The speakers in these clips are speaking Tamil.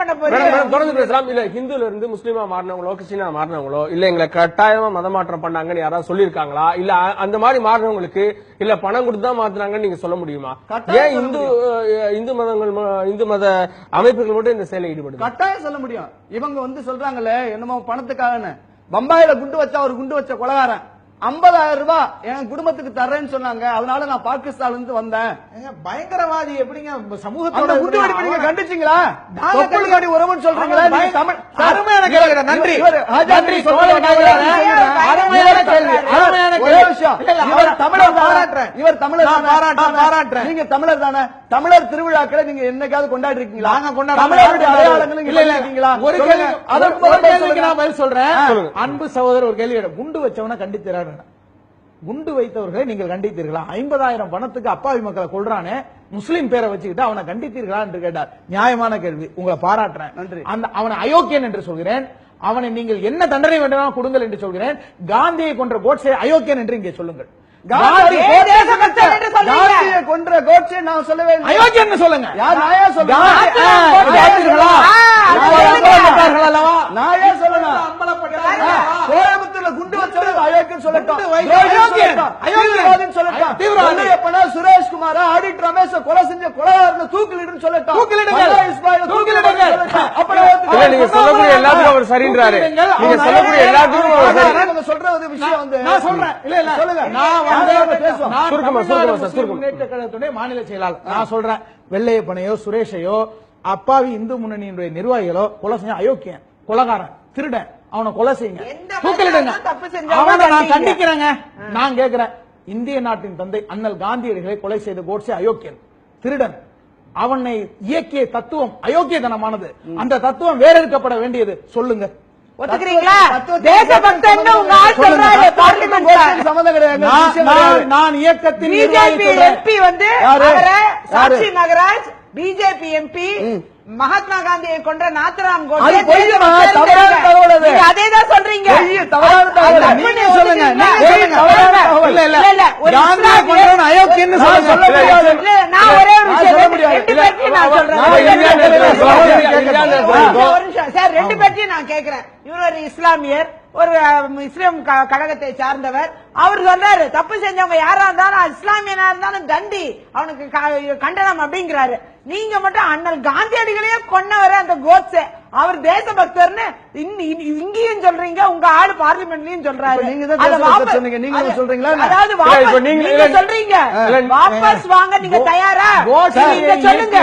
பண்ண மேடம், மேடம், போறீங்க தொடர்ந்து பேசலாம். இல்ல ஹிந்துல இருந்து முஸ்லீமா மாறினவங்களோ கிறிஸ்டினா மாறினவங்களோ இல்ல எங்களை கட்டாயமா மதமாற்றம் பண்ணாங்கன்னு யாராவது சொல்லிருக்காங்களா இல்ல அந்த மாதிரி மாறினவங்களுக்கு இல்ல பணம் கொடுத்து தான் மாத்துனாங்கன்னு நீங்க சொல்ல முடியுமா? ஏன் இந்து இந்து மதங்கள் இந்து மத அமைப்புகள் மட்டும் இந்த செயலை ஈடுபடுது? கட்டாயம் சொல்ல முடியும். இவங்க வந்து சொல்றாங்களே என்னமோ பணத்துக்காகன்னு. பம்பாயில குண்டு வச்சா ஒரு குண்டு வச்ச கொலகாரன். 50000 ரூபாய் என் குடும்பத்துக்கு தர்றேன்னு சொன்னாங்க அதனால நான் பாகிஸ்தான்ல இருந்து வந்தேன் பயங்கரவாதி எப்படிங்க சமூகத்தோட குண்டு வெடிப்பு கண்டிச்சீங்களா நாங்க தொப்புள் கொடி உறவுன்னு சொல்றீங்களா தமிழ் அருமையான கேள்வி. நன்றி. நன்றி. கேள்வி. அருமையான ஒரே கேள்வி. விஷயம். இல்ல, இல்ல, இவர் அவரை- தமிழர் நான் தானே? பாராட்டுறேன். இவர் தமிழர் நான் தானே? பாராட்டுறேன், தானே? பாராட்டுறேன். நீங்க தமிழர் தானே தமிழர் திருவிழாக்களை நீங்க என்னைக்காவது கொண்டாடி இருக்கீங்களா நாங்க கொண்டாட தமிழருடைய அடையாளங்களை இல்ல இல்ல இருக்கீங்களா ஒரு சொல்லுங்க. கேள்வி அதற்கு ஒரு முதல்ல கேள்விக்கு சொல்லுங்க. நான் பதில் சொல்றேன் சொல்லுங்க. அன்பு சகோதரர் ஒரு கேள்வி. குண்டு வச்சவன கண்டித்திராரு குண்டு வைத்தவர்களை நீங்கள் கண்டித்தீர்களா ஐம்பதாயிரம் பணத்துக்கு அப்பாவி மக்களை கொள்றானே முஸ்லிம் பேரை வச்சுக்கிட்டு அவனை கண்டித்தீர்களா என்று கேட்டார் நியாயமான கேள்வி உங்களை பாராட்டுறேன் நன்றி. அந்த அவனை அயோக்கியன் என்று சொல்கிறேன் அவனை நீங்கள் என்ன தண்டனை வேண்டுமானாலும் கொடுங்கள் என்று சொல்கிறேன். காந்தியை கொன்ற கோட்ஸை அயோக்கியன் என்று இங்கே சொல்லுங்கள். கொன்ற கோட்சே நான் சொல்லவே. அயோக்கியன் சொல்லுங்க. யார் நாயா சொல்லுங்க. ஏன் சொல்லணும்? கோயம்புத்தூர்ல குண்டு வச்சவன் அயோக்கியன் சொல்லட்டும். சொல்லட்டும். தீவிரவாதி. வெள்ளையப்பனா, சுரேஷ் குமார் ஆடிட் ரமேஷ் கொலை செஞ்ச கொலைகாரனை தூக்கிலிடுன்னு சொல்லட்டும். தூக்கிலிடுங்கள். சொல்லட்டும். அப்புறம் நீங்க சொல்லக்கூடிய எல்லாத்துக்கும் அவர் சரின்றாரு. நீங்க சொல்லக்கூடிய எல்லாத்துக்கும் அவர் சரி. சொல்ற ஒரு விஷயம் வந்து. நான் சொல்றேன். இல்ல இல்ல. சொல்லுங்க. நான் வந்து. நான் சுருக்கமா, சுருக்கமா சார், சுருக்கமா. முன்னேற்ற கழகத்துடைய மாநில செயலாளர். நான் சொல்றேன். வெள்ளையப்பனையோ சுரேஷையோ அப்பாவி இந்து முன்னணியினுடைய நிர்வாகிகளோ கொலை செஞ்ச அயோக்கியன் கொலகாரன் திருடன் அவனை கொலை செய்யுங்க. தூக்கிலிடுங்க. அவனை நான். கண்டிக்கிறேங்க. நான் கேட்கிறேன் இந்திய நாட்டின் தந்தை அண்ணல் காந்தியடிகளை கொலை செய்த கோட்சே அயோக்கியன் திருடன். அவனை இயக்கிய தத்துவம் அயோக்கியத்தனமானது அந்த தத்துவம் வேற இருக்கப்பட வேண்டியது. சொல்லுங்க. நான் இயக்கத்தின். எம்பி வந்து? மகராஜ் பிஜேபி எம்பி மகாத்மா காந்தியை கொன்ற தெரியுங்க. தகவல் அது. தான் சொல்றீங்க. சொல்லுங்க, ஒத்துக்கிறீங்களா? நீங்க சொல்லுங்க. சார் ரெண்டு பேர்த்தையும் நான் கேக்குறேன் இவர் ஒரு இஸ்லாமியர் ஒரு இஸ்லாம் கழகத்தை சார்ந்தவர். அவர் சொல்றாரு தப்பு செஞ்சவங்க யாரா இருந்தாலும் இஸ்லாமியனா இருந்தாலும் தண்டி. அவனுக்கு கண்டனம் அப்படிங்கிறாரு. நீங்க மட்டும் அண்ணல் காந்தியடிகளையே கொன்னவர் கோட்ஸே. அவர் தேசபக்தர்னு இங்க- இங்க- இங்கேயும் சொல்றீங்க உங்க ஆளு பார்லிமெண்ட்லயும் சொல்றாரு. நீங்க சொல்றீங்களா? அதாவது நீங்க- சொல்றீங்க. வாபஸ் வாங்க நீங்க தயாரா? நீங்க சொல்லுங்க.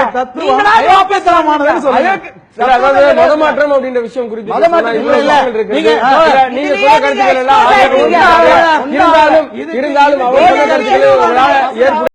மதமாற்றம் அப்படின்ற விஷயம் குறித்து. நீங்க- நீங்க சொல்ல கருத்துக்கள் எல்லாம் இருந்தாலும் இருந்தாலும் இதுக்கு- இருந்தாலும் இதுக்கு அவர் சொன்ன இதுக்கு கருத்துக்களை உங்களால ஏற்பு